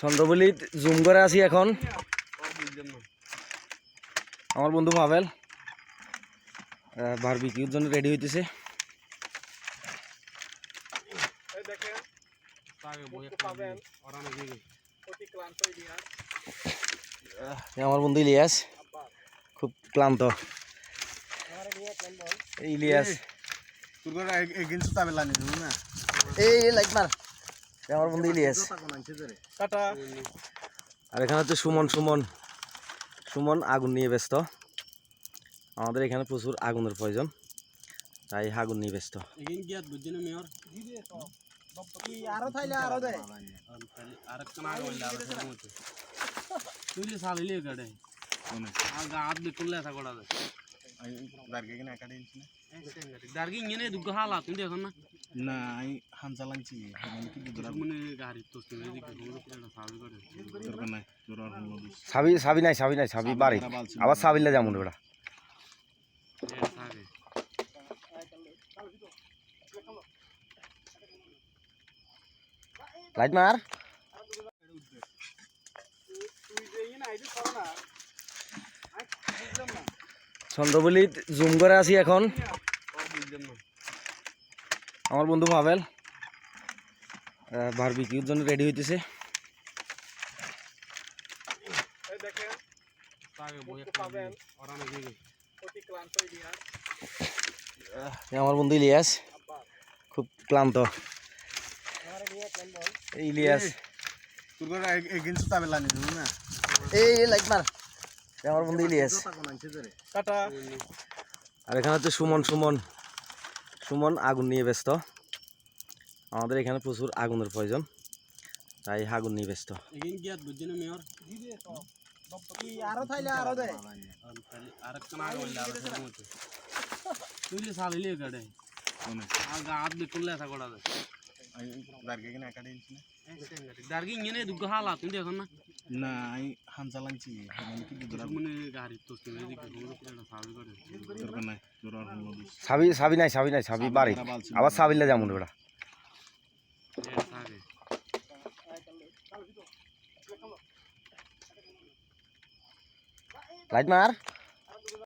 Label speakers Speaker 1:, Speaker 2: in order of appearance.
Speaker 1: চন্দ্রবলি zoom করে আছি এখন। আমার বন্ধু পাবেল বারবিকিউর জন্য রেডি হইতেছে। আমার বন্ধু ইলিয়াস, খুব ক্লান্ত। ইলিয়াস।
Speaker 2: তোর ঘরে একদিন সুতা বেলা নি তুমি না?
Speaker 1: এই মার। আমার বন্ধু ইলিয়াস।
Speaker 3: টাটা।
Speaker 1: আর এখানে হচ্ছে সুমন সুমন। সুমন আগুন নিয়ে ব্যস্ত। আমাদের এখানে প্রচুর আগুনের প্রয়োজন। তাই আগুন নিয়ে ব্যস্ত।
Speaker 2: দারগে
Speaker 3: দুগ্গ হালা তুই দেখো না।
Speaker 2: না মানে
Speaker 3: মানে ফিরে সাবি
Speaker 2: নাই
Speaker 1: সাবি নাই সাবি নাই সাবি বাড়ি। আবার সাবিলে যেমন ওটা
Speaker 3: এ থাকে
Speaker 1: লাইট মার। চন্দ্রবলি জুম করে আছি এখন।
Speaker 3: না।
Speaker 1: আমার বন্ধু পাবেল বারবিকিউর জন্য রেডি হইতেছে। আমার বন্ধু ইলিয়াস খুব ক্লান্ত। ইলিয়াস। আমার বন্ধু ইলিয়াস। আর এখানে হচ্ছে সুমন সুমন। সুমন আগুন নিয়ে ব্যস্ত। আমাদের এখানে প্রচুর আগুনের প্রয়োজন। তাই আগুন নিয়ে ব্যস্ত।
Speaker 2: দারগে
Speaker 3: ইংনে দুগ্গ হালা দেখো না
Speaker 2: না মানে
Speaker 3: মানে গাড়ি তো
Speaker 2: নাই আর হলো দিস
Speaker 1: সাবি সাবি নাই সাবি নাই সাবি বাড়ি। আবার সাবিলে যেমন
Speaker 3: থাকে
Speaker 1: লাইট মার।